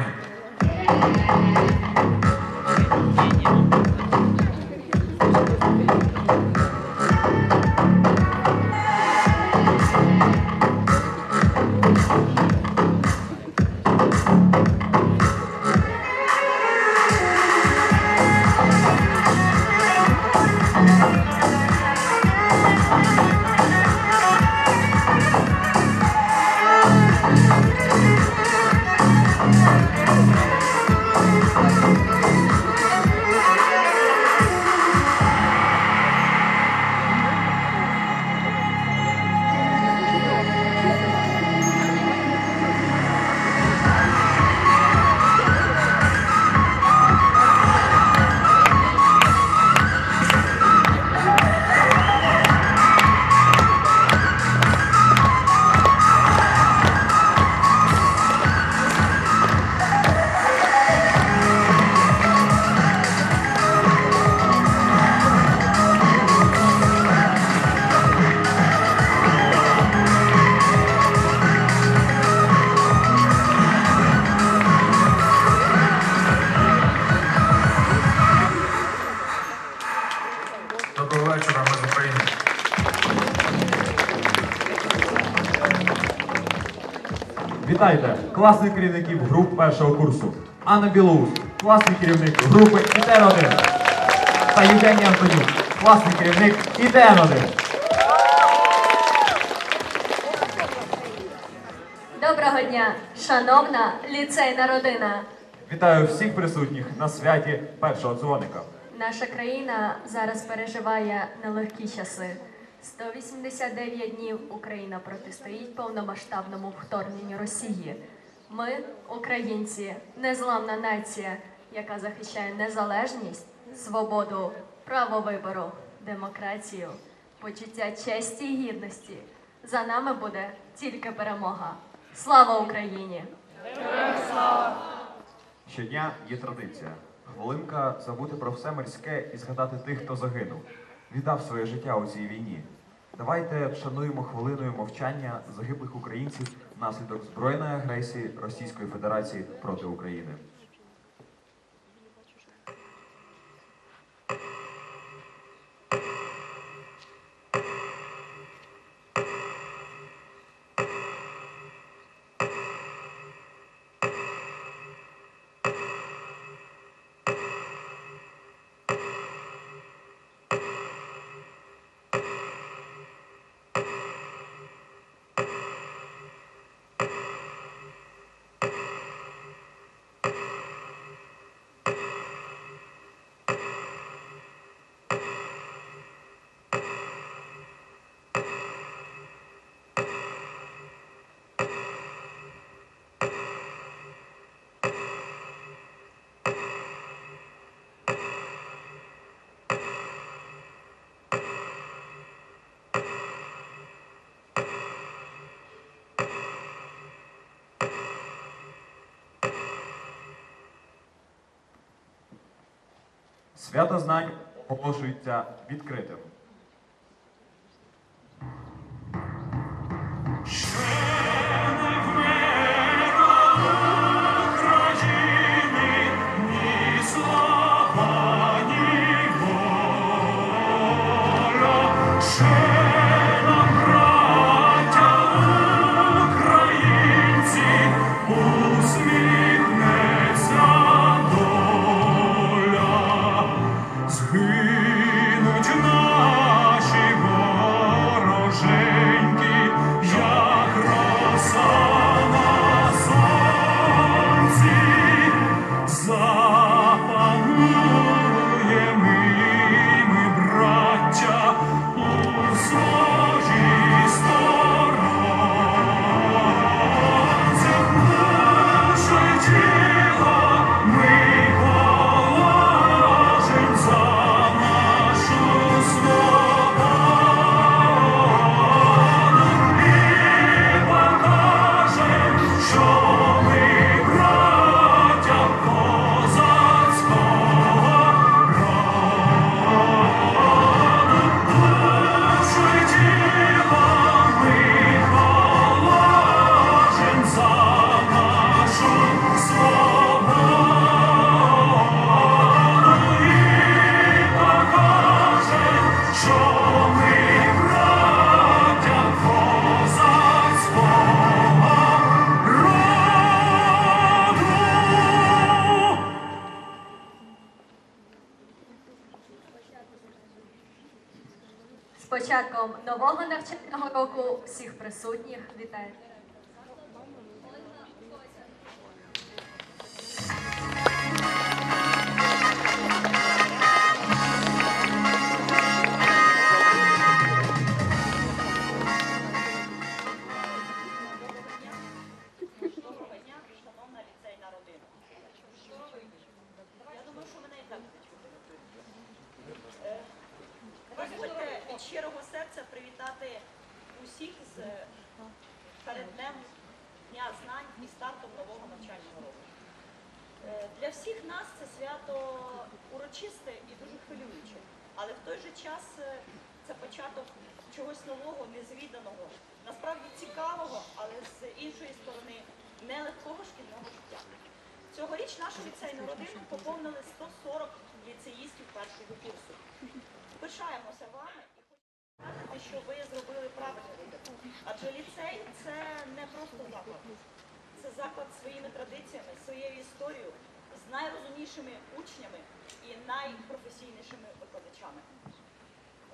Thank you. Вітайте класних керівників груп першого курсу. Анна Білоус, класний керівник групи ІТН-1. Та Євгеній Антонюк, класний керівник ІТН-1. Доброго дня, шановна ліцейна родина. Вітаю всіх присутніх на святі першого дзвоника. Наша країна зараз переживає нелегкі часи. 189 днів Україна протистоїть повномасштабному вторгненню Росії. Ми, українці, незламна нація, яка захищає незалежність, свободу, право вибору, демократію, почуття честі і гідності. За нами буде тільки перемога. Слава Україні! Щодня є традиція. Хвилинка забути про все мирське і згадати тих, хто загинув, віддав своє життя у цій війні. Давайте вшануємо хвилиною мовчання загиблих українців внаслідок збройної агресії Російської Федерації проти України. Свято знань оголошується відкритим. Всіх присутніх вітаю. Урочисте і дуже хвилююче, але в той же час е, це початок чогось нового, незвіданого, насправді цікавого, але з іншої сторони нелегкого шкільного життя. Цьогоріч нашу ліцейну родину поповнили 140 ліцеїстів першого курсу. Пишаємося вами і хочемо сказати, що ви зробили правильний вибір. Адже ліцей це не просто заклад. це заклад своїми традиціями, своєю історією, найрозумнішими учнями і найпрофесійнішими викладачами.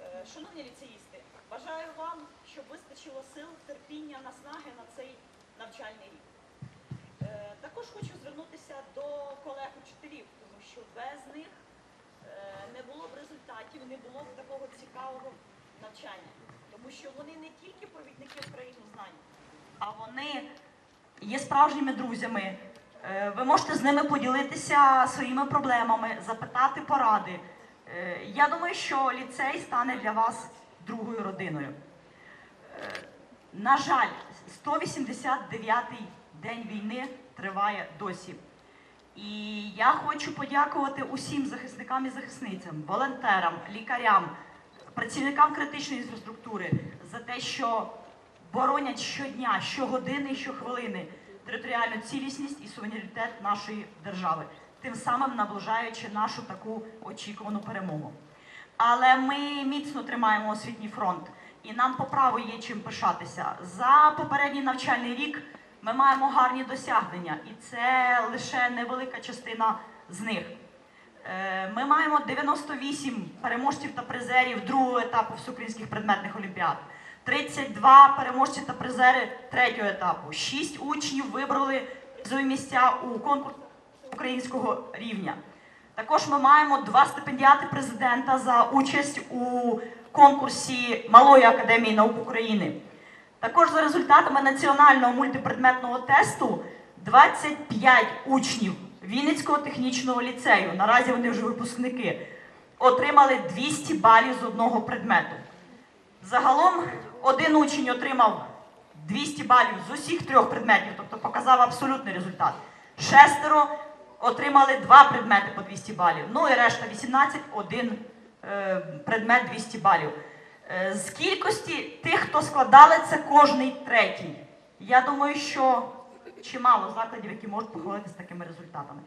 Е, Шановні ліцеїсти, бажаю вам, щоб вистачило сил, терпіння, наснаги на цей навчальний рік. Е, Також хочу звернутися до колег-учителів, тому що без них е, не було б результатів, не було б такого цікавого навчання. Тому що вони не тільки провідники в країну знань, а вони є справжніми друзями. Е, Ви можете з ними поділитися своїми проблемами, запитати поради. Е, Я думаю, що ліцей стане для вас другою родиною. Е, На жаль, 189-й день війни триває досі. І я хочу подякувати усім захисникам і захисницям, волонтерам, лікарям, працівникам критичної інфраструктури за те, що боронять щодня, щогодини щохвилини територіальну цілісність і суверенітет нашої держави, тим самим наближаючи нашу таку очікувану перемогу. Але ми міцно тримаємо освітній фронт, і нам по праву є чим пишатися. За попередній навчальний рік ми маємо гарні досягнення, і це лише невелика частина з них. Е, Ми маємо 98 переможців та призерів другого етапу всеукраїнських предметних олімпіад, 32 переможці та призери третього етапу, 6 учнів вибрали призові місця у конкурсі українського рівня. Також ми маємо два стипендіати президента за участь у конкурсі Малої академії наук України. Також за результатами національного мультипредметного тесту 25 учнів Вінницького технічного ліцею, наразі вони вже випускники, отримали 200 балів з одного предмету. Загалом один учень отримав 200 балів з усіх трьох предметів, тобто показав абсолютний результат. Шестеро отримали два предмети по 200 балів. Ну і решта 18, один е, предмет 200 балів. Е, з кількості тих, хто складали, це кожний третій. Я думаю, що чимало закладів, які можуть похвалитися такими результатами.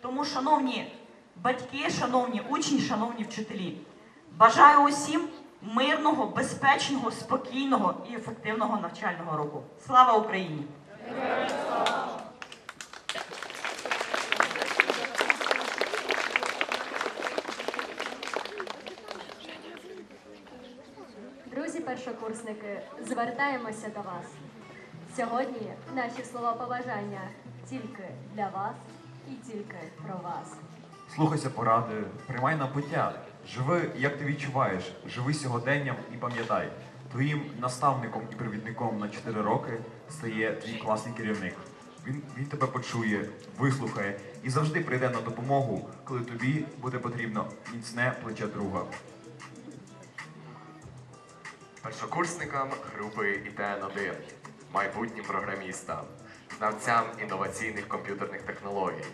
Тому, шановні батьки, шановні учні, шановні вчителі, бажаю усім мирного, безпечного, спокійного і ефективного навчального року. Слава Україні! Друзі першокурсники, звертаємося до вас. Сьогодні наші слова побажання тільки для вас і тільки про вас. Слухайся поради, приймай на буття. Живи, як ти відчуваєш, живи сьогоденням і пам'ятай. Твоїм наставником і провідником на 4 роки стає твій класний керівник. Він, він тебе почує, вислухає і завжди прийде на допомогу, коли тобі буде потрібно міцне плече друга. Першокурсникам групи ІТН-1, майбутнім програмістам, знавцям інноваційних комп'ютерних технологій.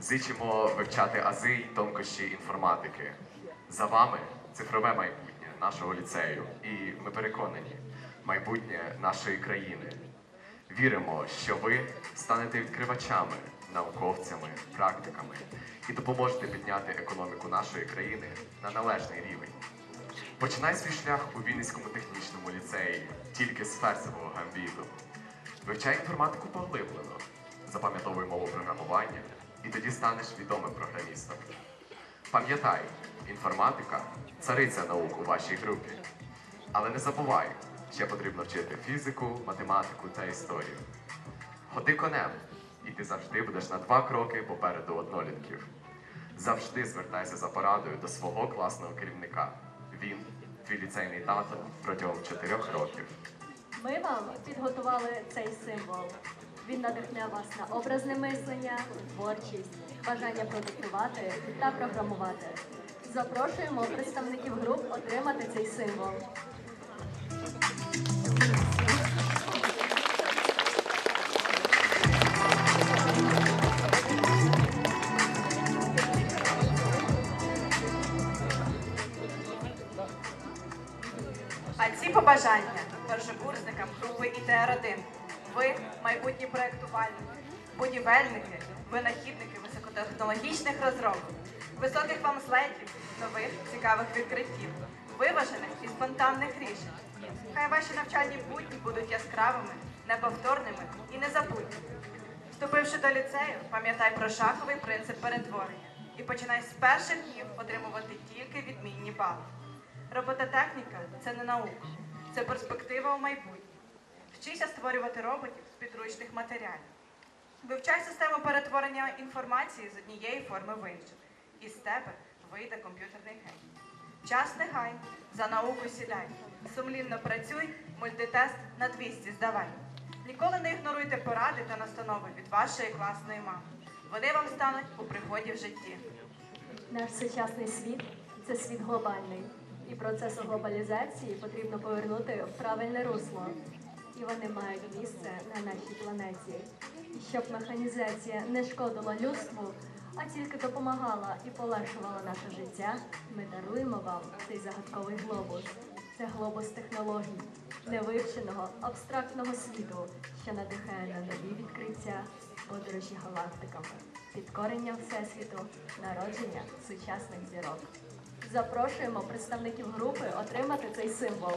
Зичимо вивчати ази й тонкощі інформатики. За вами цифрове майбутнє нашого ліцею, і ми переконані, майбутнє нашої країни. Віримо, що ви станете відкривачами, науковцями, практиками і допоможете підняти економіку нашої країни на належний рівень. Починай свій шлях у Вінницькому технічному ліцеї тільки з ферзевого гамбіту. Вивчай інформатику поглиблено, запам'ятовуй мову програмування, і тоді станеш відомим програмістом. Пам'ятай, інформатика цариця наук у вашій групі. Але не забувай, ще потрібно вчити фізику, математику та історію. Ходи конем, і ти завжди будеш на два кроки попереду однолітків. Завжди звертайся за порадою до свого класного керівника. Він твій ліцейний тато протягом чотирьох років. Ми вам підготували цей символ. Він надихне вас на образне мислення, творчість, бажання продуктувати та програмувати. Запрошуємо представників груп отримати цей символ. А ці побажання першокурсникам групи ІТР-1. Ви майбутні проєктувальники, будівельники, винахідники високотехнологічних розробок, високих вам злетів, нових цікавих відкриттів, виважених і спонтанних рішень. Хай ваші навчальні будні будуть яскравими, неповторними і незабутніми. Вступивши до ліцею, пам'ятай про шаховий принцип перетворення і починай з перших днів отримувати тільки відмінні бали. Робототехніка це не наука, це перспектива у майбутнє. Вчися створювати роботів з підручних матеріалів. Вивчай систему перетворення інформації з однієї форми в іншу. І з тебе вийде комп'ютерний геній. Час не гай, за науку сідай. Сумлінно працюй, мультитест на 200 здавай. Ніколи не ігноруйте поради та настанови від вашої класної мами. Вони вам стануть у пригоді в житті. Наш сучасний світ це світ глобальний, і процесу глобалізації потрібно повернути в правильне русло. І вони мають місце на нашій планеті. І щоб механізація не шкодила людству, а тільки допомагала і полегшувала наше життя, ми даруємо вам цей загадковий глобус. Це глобус технологій, невивченого абстрактного світу, що надихає на нові відкриття, подорожі галактиками, підкорення всесвіту, народження сучасних зірок. Запрошуємо представників групи отримати цей символ.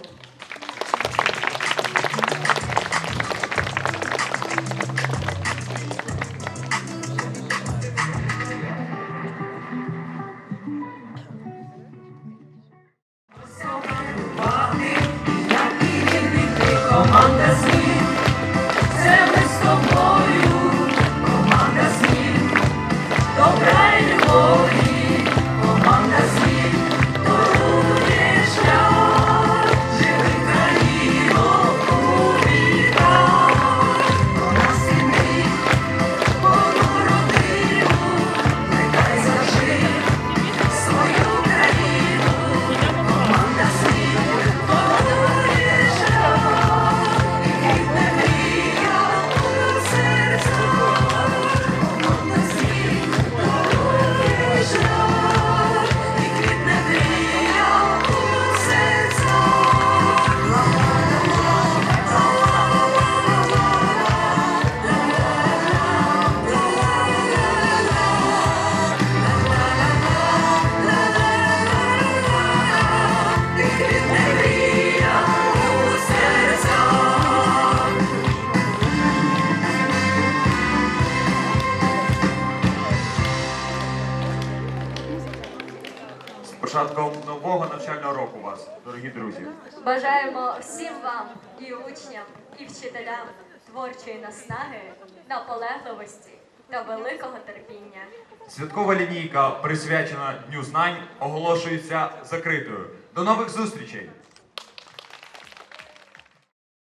Вас, дорогі друзі. Бажаємо всім вам, і учням, і вчителям творчої наснаги, наполегливості та великого терпіння. Святкова лінійка, присвячена Дню знань, оголошується закритою. До нових зустрічей!